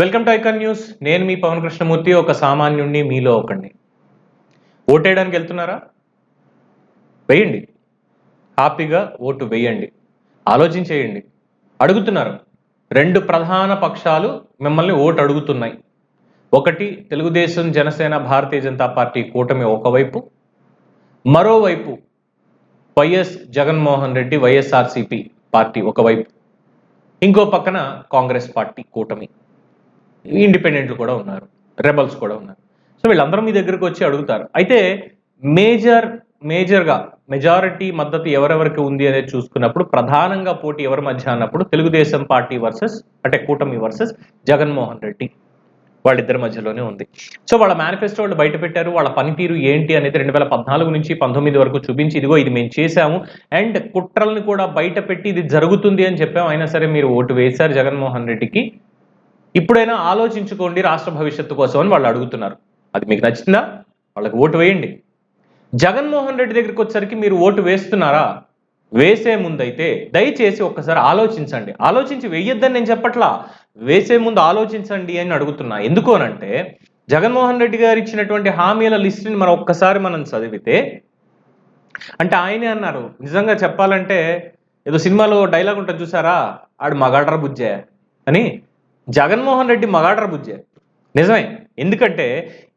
Welcome to icon news. నేను మీ పవన్ కృష్ణమూర్తి ఒక సామాన్యుణ్ణి మీలో ఒకడిని ఓటేయడానికి వెళ్తున్నారా? వేయండి. హ్యాపీగా ఓటు వేయండి. ఆలోచించేయండి. అడుగుతున్నారు. రెండు ప్రధాన పక్షాలు మిమ్మల్ని ఓటు అడుగుతున్నాయి. ఒకటి తెలుగుదేశం జనసేన భారతీయ జనతా పార్టీ కూటమి ఒకవైపు. మరోవైపు YS Jaganmohan Reddy YSRCP party ఒకవైపు. ఇంకో పక్కన కాంగ్రెస్ పార్టీ కూటమి. ఇండిపెండెంట్లు కూడా ఉన్నారు. రెబల్స్ కూడా ఉన్నారు. సో వీళ్ళందరూ మీ దగ్గరకు వచ్చి అడుగుతారు. అయితే మేజర్ మేజర్గా మెజారిటీ మద్దతు ఎవరెవరికి ఉంది అనేది చూసుకున్నప్పుడు ప్రధానంగా పోటీ ఎవరి మధ్య అన్నప్పుడు తెలుగుదేశం పార్టీ వర్సెస్ అంటే కూటమి వర్సెస్ జగన్మోహన్ రెడ్డి వాళ్ళిద్దరి మధ్యలోనే ఉంది. సో వాళ్ళ మేనిఫెస్టో వాళ్ళు బయట పెట్టారు. వాళ్ళ పనితీరు ఏంటి అనేది రెండు వేల పద్నాలుగు నుంచి పంతొమ్మిది వరకు చూపించి ఇదిగో ఇది మేము చేశాము. అండ్ కుట్రల్ని కూడా బయట పెట్టి ఇది జరుగుతుంది అని చెప్పాము. అయినా సరే మీరు ఓటు వేశారు జగన్మోహన్ రెడ్డికి. ఇప్పుడైనా ఆలోచించుకోండి రాష్ట్ర భవిష్యత్తు కోసం అని వాళ్ళు అడుగుతున్నారు. అది మీకు నచ్చిందా? వాళ్ళకి ఓటు వేయండి. జగన్మోహన్ రెడ్డి దగ్గరికి వచ్చేసరికి మీరు ఓటు వేస్తున్నారా? వేసే ముందైతే దయచేసి ఒక్కసారి ఆలోచించండి. ఆలోచించి వేయొద్దని నేను చెప్పట్లా. వేసే ముందు ఆలోచించండి అని అడుగుతున్నా. ఎందుకు అనంటే జగన్మోహన్ రెడ్డి గారు ఇచ్చినటువంటి హామీల లిస్టుని మనం ఒక్కసారి మనం చదివితే అంటే ఆయనే అన్నారు నిజంగా చెప్పాలంటే ఏదో సినిమాలో డైలాగ్ ఉంటుంది చూసారా? ఆడు మగాడ్ర బుజ్జే అని. జగన్మోహన్ రెడ్డి మగాడ్ర బుజ్జే. నిజమే. ఎందుకంటే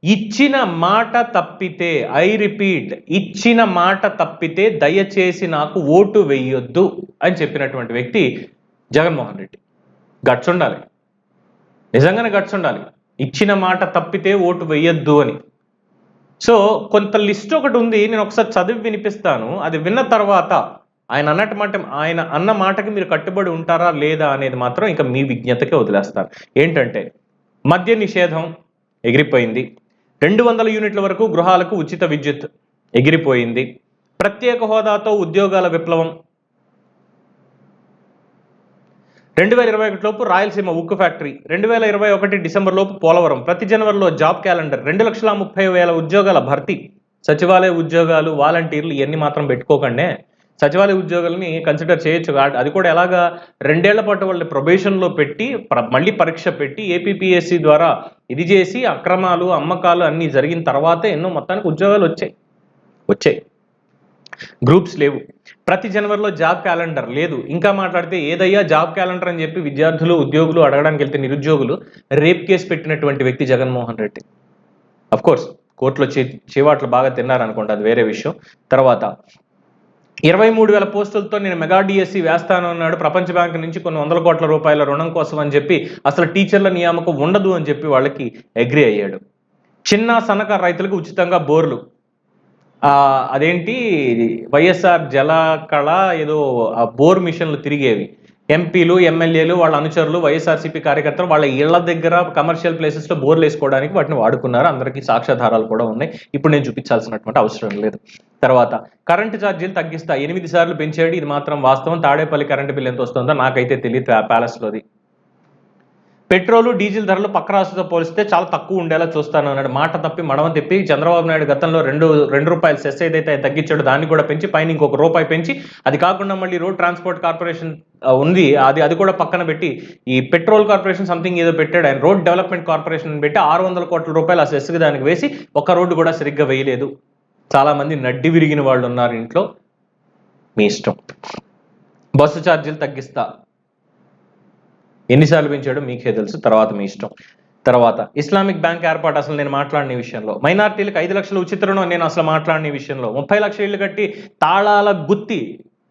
ఇచ్చిన మాట తప్పితే ఐ రిపీట్ ఇచ్చిన మాట తప్పితే దయచేసి నాకు ఓటు వెయ్యొద్దు అని చెప్పినటువంటి వ్యక్తి జగన్మోహన్ రెడ్డి. గట్స్ ఉండాలి నిజంగానే గట్స్ ఉండాలి ఇచ్చిన మాట తప్పితే ఓటు వెయ్యొద్దు అని. సో కొంత లిస్ట్ ఒకటి ఉంది. నేను ఒకసారి చదివి వినిపిస్తాను. అది విన్న తర్వాత ఆయన అన్నట్టు మాట ఆయన అన్న మాటకి మీరు కట్టుబడి ఉంటారా లేదా అనేది మాత్రం ఇంకా మీ విజ్ఞతకే వదిలేస్తారు. ఏంటంటే మద్య నిషేధం ఎగిరిపోయింది. రెండు వందల యూనిట్ల వరకు గృహాలకు ఉచిత విద్యుత్ ఎగిరిపోయింది. ప్రత్యేక హోదాతో ఉద్యోగాల విప్లవం. రెండు వేల ఇరవై ఒకటి లోపు రాయలసీమ ఉక్కు ఫ్యాక్టరీ రెండు వేల ఇరవై ఒకటి డిసెంబర్లోపు పోలవరం ప్రతి జనవరిలో జాబ్ క్యాలెండర్ రెండు లక్షల ముప్పై వేల ఉద్యోగాల భర్తీ. సచివాలయ ఉద్యోగాలు వాలంటీర్లు ఇవన్నీ మాత్రం పెట్టుకోకండి. సచివాలయ ఉద్యోగాలని కన్సిడర్ చేయొచ్చు. అది కూడా ఎలాగా రెండేళ్ళ పాటు వాళ్ళని ప్రొబేషన్లో పెట్టి మళ్ళీ పరీక్ష పెట్టి ఏపీపీఎస్సీ ద్వారా ఇది చేసి అక్రమాలు అమ్మకాలు అన్నీ జరిగిన తర్వాత ఎన్నో మొత్తానికి ఉద్యోగాలు వచ్చాయి. వచ్చాయి. గ్రూప్స్ లేవు. ప్రతి జనవరిలో జాబ్ క్యాలెండర్ లేదు. ఇంకా మాట్లాడితే ఏదయ్యా జాబ్ క్యాలెండర్ అని చెప్పి విద్యార్థులు ఉద్యోగులు అడగడానికి వెళ్తే నిరుద్యోగులు రేప్ కేసు పెట్టినటువంటి వ్యక్తి జగన్మోహన్ రెడ్డి. అఫ్కోర్స్ కోర్టులో చే చేవాట్లు బాగా తిన్నారనుకోండి అది వేరే విషయం. తర్వాత ఇరవై మూడు వేల పోస్టులతో నేను మెగా డిఎస్సి వేస్తాను అన్నాడు. ప్రపంచ బ్యాంక్ నుంచి కొన్ని వందల కోట్ల రూపాయల రుణం కోసం అని చెప్పి అసలు టీచర్ల నియామకం ఉండదు అని చెప్పి వాళ్ళకి అగ్రి అయ్యాడు. చిన్న సన్నకారు రైతులకు ఉచితంగా బోర్లు. అదేంటి? వైఎస్ఆర్ జల కళ ఏదో ఆ బోర్ మిషన్లు తిరిగేవి. ఎంపీలు ఎమ్మెల్యేలు వాళ్ళ అనుచరులు వైఎస్ఆర్సీపీ కార్యకర్తలు వాళ్ళ ఇళ్ళ దగ్గర కమర్షియల్ ప్లేసెస్లో బోర్లు వేసుకోవడానికి వాటిని వాడుకున్నారు. అందరికీ సాక్ష్యాధారాలు కూడా ఉన్నాయి. ఇప్పుడు నేను చూపించాల్సినటువంటి అవసరం లేదు. తర్వాత కరెంటు ఛార్జీలు తగ్గిస్తా. ఎనిమిది సార్లు పెంచాడు. ఇది మాత్రం వాస్తవం. తాడేపల్లి కరెంటు బిల్ ఎంత వస్తుందో నాకైతే తెలియదు ప్యాలెస్లోది పెట్రోలు డీజిల్ ధరలు పక్క రాష్ట్రంతో పోలిస్తే చాలా తక్కువ ఉండేలా చూస్తాను అన్నాడు. మాట తప్పి మడమ తిప్పి చంద్రబాబు నాయుడు గతంలో రెండు రెండు రూపాయలు సెస్ ఏదైతే తగ్గించాడో దాన్ని కూడా పెంచి పైన ఇంకొక రూపాయి పెంచి అది కాకుండా మళ్ళీ రోడ్ ట్రాన్స్పోర్ట్ కార్పొరేషన్ ఉంది. అది అది కూడా పక్కన పెట్టి ఈ పెట్రోల్ కార్పొరేషన్ సంథింగ్ ఏదో పెట్టాడు. ఆయన రోడ్ డెవలప్మెంట్ కార్పొరేషన్ పెట్టి ఆరు వందల కోట్ల రూపాయలు ఆ సెస్కి దానికి వేసి ఒక్క రోడ్డు కూడా సరిగ్గా వేయలేదు. చాలామంది నడ్డి విరిగిన వాళ్ళు ఉన్నారు ఇంట్లో. మీ ఇష్టం. బస్సు ఛార్జీలు తగ్గిస్తా. ఎన్నిసార్లు పెంచాడో మీకే తెలుసు తర్వాత మీ ఇష్టం. తర్వాత ఇస్లామిక్ బ్యాంక్ ఏర్పాటు అసలు నేను మాట్లాడిన విషయంలో. మైనార్టీలకు ఐదు లక్షల ఉచిత రుణం నేను అసలు మాట్లాడిన విషయంలో. ముప్పై లక్షల ఇళ్ళు కట్టి తాళాల గుత్తి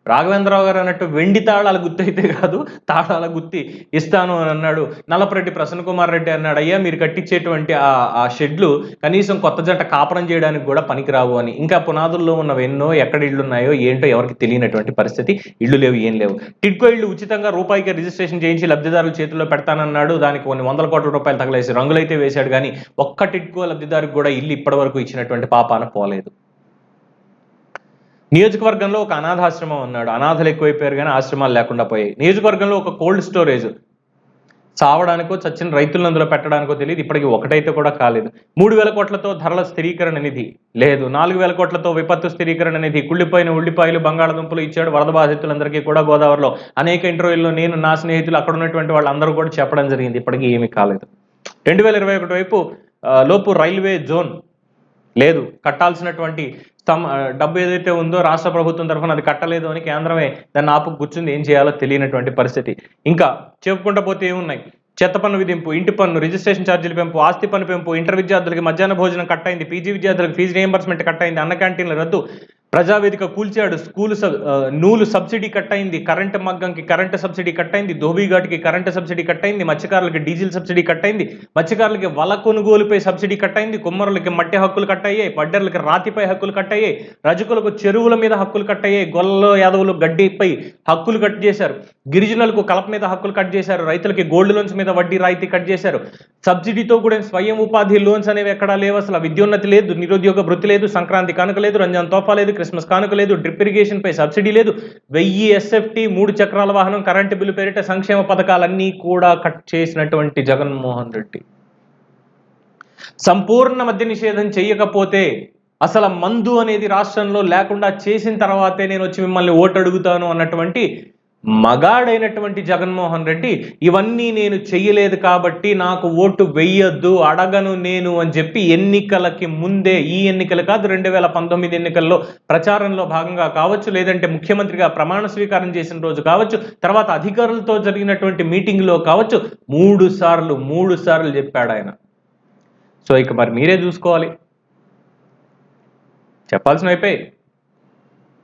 రాఘవేంద్రరావు గారు అన్నట్టు వెండి తాళాల గుత్తి అయితే కాదు తాళాల గుత్తి ఇస్తాను అని అన్నాడు. నల్లపరెడ్డి ప్రసన్న కుమార్ రెడ్డి అన్నాడు అయ్యా మీరు కట్టించేటువంటి ఆ ఆ షెడ్లు కనీసం కొత్త జంట కాపురం చేయడానికి కూడా పనికిరావు అని. ఇంకా పునాదుల్లో ఉన్నవి ఎన్నో ఎక్కడ ఇళ్ళు ఉన్నాయో ఏంటో ఎవరికి తెలియనటువంటి పరిస్థితి. ఇళ్ళు లేవు ఏం లేవు. టిడ్కో ఇళ్ళు ఉచితంగా రూపాయికి రిజిస్ట్రేషన్ చేయించి లబ్ధిదారుల చేతుల్లో పెడతానన్నాడు. దానికి కొన్ని వందల కోట్ల రూపాయలు తగలేసి రంగులైతే వేశాడు కానీ ఒక్క టిడ్కో లబ్ధిదారికి కూడా ఇల్లు ఇప్పటి వరకు ఇచ్చినటువంటి పాపాన పోలేదు. నియోజకవర్గంలో ఒక అనాథాశ్రమం ఉన్నాడు. అనాథలు ఎక్కువైపోయారు కానీ ఆశ్రమాలు లేకుండా పోయాయి. నియోజకవర్గంలో ఒక కోల్డ్ స్టోరేజ్ చావడానికో చచ్చిన రైతులను అందులో పెట్టడానికో తెలియదు. ఇప్పటికి ఒకటైతే కూడా కాలేదు. మూడు వేల కోట్లతో ధరల స్థిరీకరణ నిధి లేదు. నాలుగు వేల కోట్లతో విపత్తు స్థిరీకరణ నిధి కుళ్ళిపోయిన ఉల్లిపాయలు బంగాళదుంపలు ఇచ్చాడు వరద బాధితులందరికీ కూడా గోదావరిలో. అనేక ఇంటర్వ్యూల్లో నేను నా స్నేహితులు అక్కడ ఉన్నటువంటి వాళ్ళందరూ కూడా చెప్పడం జరిగింది. ఇప్పటికీ ఏమీ కాలేదు. రెండు వేల ఇరవై ఒకటి వైపు లోపు రైల్వే జోన్ లేదు. కట్టాల్సినటువంటి స్తం డబ్బు ఏదైతే ఉందో రాష్ట్ర ప్రభుత్వం తరఫున అది కట్టలేదు అని కేంద్రమే దాన్ని ఆపు కూర్చుంది. ఏం చేయాలో తెలియనటువంటి పరిస్థితి. ఇంకా చెప్పుకుంటూ పోతే ఏమున్నాయి? చెత్త పన్ను విధింపు ఇంటి పన్ను రిజిస్ట్రేషన్ ఛార్జీల పెంపు ఆస్తి పన్ను పెంపు ఇంటర్ విద్యార్థులకి మధ్యాహ్న భోజనం కట్ అయింది పీజీ విద్యార్థులకు ఫీజు రియంబర్స్మెంట్ కట్ అయింది అన్న క్యాంటీన్ల రద్దు. ప్రజావేదిక కూల్చాడు స్కూల్ సబ్- నూలు సబ్సిడీ కట్ అయింది కరెంటు మగ్గంకి కరెంటు సబ్సిడీ కట్ అయింది ధోబీఘాట్కి కరెంటు సబ్సిడీ కట్ అయింది మత్స్యకారులకి డీజిల్ సబ్సిడీ కట్ అయింది మత్స్యకారులకి వల కొనుగోలుపై సబ్సిడీ కట్ అయింది కుమ్మరులకి మట్టి హక్కులు కట్ అయ్యాయి పడ్డర్లకి రాతిపై హక్కులు కట్ అయ్యాయి రజకులకు చెరువుల మీద హక్కులు కట్ అయ్యాయి గొల్లలో యాదవులు గడ్డిపై హక్కులు కట్ చేశారు గిరిజనులకు కలప మీద హక్కులు కట్ చేశారు రైతులకి గోల్డ్ లోన్స్ మీద వడ్డీ రాయితీ కట్ చేశారు. సబ్సిడీతో కూడా స్వయం ఉపాధి లోన్స్ అనేవి ఎక్కడా లేవు అసలు విద్యోన్నతి లేదు నిరుద్యోగ వృత్తి లేదు సంక్రాంతి కనుక లేదు రంజాన్ తోఫా లేదు క్రిస్మస్ కానుక లేదు డ్రిప్ ఇరిగేషన్ పై సబ్సిడీ లేదు. వెయ్యి ఎస్ఎఫ్టీ మూడు చక్రాల వాహనం కరెంటు బిల్లు పేరిట సంక్షేమ పథకాలన్నీ కూడా కట్ చేసినటువంటి జగన్మోహన్ రెడ్డి. సంపూర్ణ మద్య నిషేధం చేయకపోతే అసలు మందు అనేది రాష్ట్రంలో లేకుండా చేసిన తర్వాతే నేను వచ్చి మిమ్మల్ని ఓటు అడుగుతాను అన్నటువంటి మగాడైనటువంటి జగన్మోహన్ రెడ్డి ఇవన్నీ నేను చెయ్యలేదు కాబట్టి నాకు ఓటు వెయ్యొద్దు అడగను నేను అని చెప్పి ఎన్నికలకి ముందే ఈ ఎన్నికలు కాదు రెండు వేల పంతొమ్మిది ఎన్నికల్లో ప్రచారంలో భాగంగా కావచ్చు లేదంటే ముఖ్యమంత్రిగా ప్రమాణ స్వీకారం చేసిన రోజు కావచ్చు తర్వాత అధికారులతో జరిగినటువంటి మీటింగ్లో కావచ్చు మూడు సార్లు మూడు సార్లు చెప్పాడు ఆయన. సో ఇక మరి మీరే చూసుకోవాలి. చెప్పాల్సిన అయిపోయి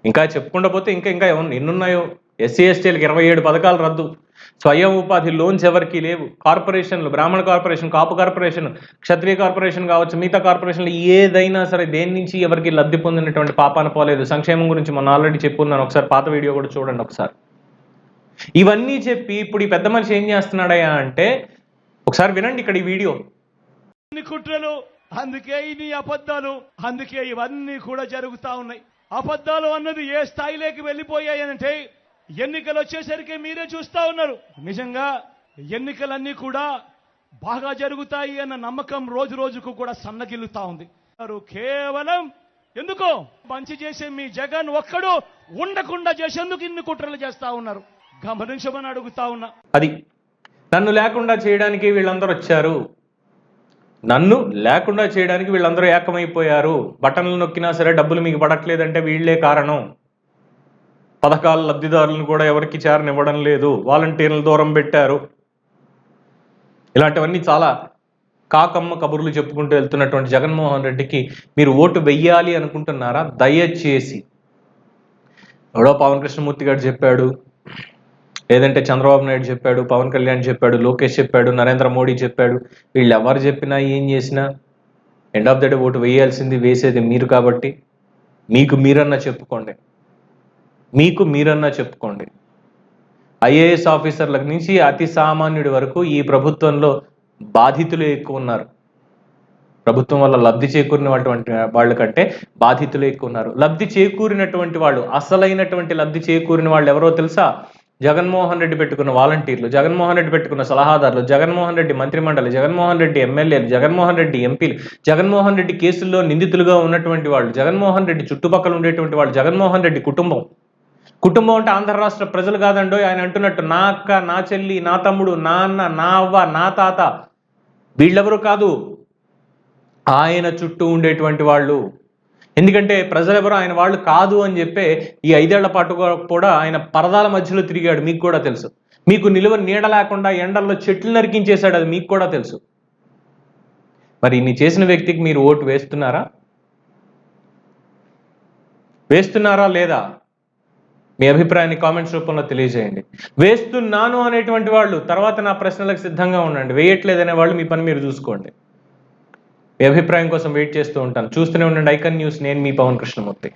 ఇంకా చెప్పుకుండా పోతే ఇంకా ఇంకా ఎవరు ఎన్నున్నాయో? ఎస్సీ ఎస్టీలకు ఇరవై ఏడు పథకాలు రద్దు. స్వయం ఉపాధి లోన్స్ ఎవరికీ లేవు. కార్పొరేషన్లు Brahmana corporation Kapu corporation Kshatriya corporation కావచ్చు మిగతా కార్పొరేషన్లు ఏదైనా సరే దేని నుంచి ఎవరికి లబ్ధి పొందినటువంటి పాపాన పోలేదు. సంక్షేమం గురించి మొన్న ఆల్రెడీ చెప్పున్నాను. ఒకసారి పాత వీడియో కూడా చూడండి ఒకసారి. ఇవన్నీ చెప్పి ఇప్పుడు ఈ పెద్ద మనిషి ఏం చేస్తున్నాడయా అంటే ఒకసారి వినండి ఇక్కడ ఈ వీడియో. కుట్రలు అందుకే ఇన్ని అబద్ధాలు అందుకే ఇవన్నీ కూడా జరుగుతా ఉన్నాయి. అబద్ధాలు అన్నది ఏ స్థాయిలోకి వెళ్ళిపోయాయనంటే ఎన్నికలు వచ్చేసరికి మీరే చూస్తా ఉన్నారు. నిజంగా ఎన్నికలన్నీ కూడా బాగా జరుగుతాయి అన్న నమ్మకం రోజు రోజుకు కూడా సన్నగిల్లుతా ఉంది. కేవలం ఎందుకో మంచి చేసే మీ జగన్ ఒక్కడు ఉండకుండా చేసేందుకు ఇన్ని కుట్రలు చేస్తా ఉన్నారు. గమనించమని అడుగుతా ఉన్నా. అది నన్ను లేకుండా చేయడానికి వీళ్ళందరూ వచ్చారు. నన్ను లేకుండా చేయడానికి వీళ్ళందరూ ఏకమైపోయారు. బటన్లు నొక్కినా సరే డబ్బులు మీకు పడట్లేదంటే వీళ్ళే కారణం. పథకాల లబ్ధిదారులను కూడా ఎవరికి చేరనివ్వడం లేదు. వాలంటీర్లు దూరం పెట్టారు. ఇలాంటివన్నీ చాలా కాకమ్మ కబుర్లు చెప్పుకుంటూ వెళ్తున్నటువంటి జగన్మోహన్ రెడ్డికి మీరు ఓటు వెయ్యాలి అనుకుంటున్నారా? దయచేసి. ఎవడో పవన్ కృష్ణమూర్తి గారు చెప్పాడు. లేదంటే చంద్రబాబు నాయుడు చెప్పాడు. పవన్ కళ్యాణ్ చెప్పాడు. లోకేష్ చెప్పాడు. నరేంద్ర మోడీ చెప్పాడు. వీళ్ళు ఎవరు చెప్పినా ఏం చేసినా end of the day vote వేయాల్సింది వేసేది మీరు కాబట్టి. మీకు మీరన్నా చెప్పుకోండి. మీకు మీరన్నా చెప్పుకోండి. ఐఏఎస్ ఆఫీసర్ల నుంచి అతి సామాన్యుడి వరకు ఈ ప్రభుత్వంలో బాధితులు ఎక్కువ ఉన్నారు. ప్రభుత్వం వల్ల లబ్ధి చేకూరినటువంటి వాళ్ళ కంటే బాధితులు ఎక్కువ ఉన్నారు. లబ్ధి చేకూరినటువంటి వాళ్ళు అసలైనటువంటి లబ్ధి చేకూరిన వాళ్ళు ఎవరో తెలుసా? జగన్మోహన్ రెడ్డి పెట్టుకున్న వాలంటీర్లు జగన్మోహన్ రెడ్డి పెట్టుకున్న సలహాదారులు జగన్మోహన్ రెడ్డి మంత్రిమండలి జగన్మోహన్ రెడ్డి ఎమ్మెల్యేలు జగన్మోహన్ రెడ్డి ఎంపీలు జగన్మోహన్ రెడ్డి కేసుల్లో నిందితులుగా ఉన్నటువంటి వాళ్ళు జగన్మోహన్ రెడ్డి చుట్టుపక్కల ఉండేటువంటి వాళ్ళు జగన్మోహన్ రెడ్డి కుటుంబం. కుటుంబం అంటే ఆంధ్ర రాష్ట్ర ప్రజలు కాదండో ఆయన అంటున్నట్టు నా అక్క నా చెల్లి నా తమ్ముడు నా అన్న నా అవ్వ నా తాత వీళ్ళెవరు కాదు. ఆయన చుట్టూ ఉండేటువంటి వాళ్ళు. ఎందుకంటే ప్రజలెవరు ఆయన వాళ్ళు కాదు అని చెప్పే ఈ ఐదేళ్ళ పాటు కూడా ఆయన పరదాల మధ్యలో తిరిగాడు. మీకు కూడా తెలుసు. మీకు నిలువ నీడ లేకుండా ఎండల్లో చెట్లు నరికించేశాడు అది మీకు కూడా తెలుసు. మరి ఇన్ని చేసిన వ్యక్తికి మీరు ఓటు వేస్తున్నారా? వేస్తున్నారా లేదా? మీ అభిప్రాయాన్ని కామెంట్స్ రూపంలో తెలియజేయండి. వేస్తున్నాను అనేటువంటి వాళ్ళు తర్వాత నా ప్రశ్నలకు సిద్ధంగా ఉండండి. వేయట్లేదనే వాళ్ళు మీ పని మీరు చూసుకోండి. మీ అభిప్రాయం కోసం వెయిట్ చేస్తూ ఉంటాను. చూస్తూనే ఉండండి. ఐకన్ న్యూస్ నేను మీ పవన్ కృష్ణమూర్తి.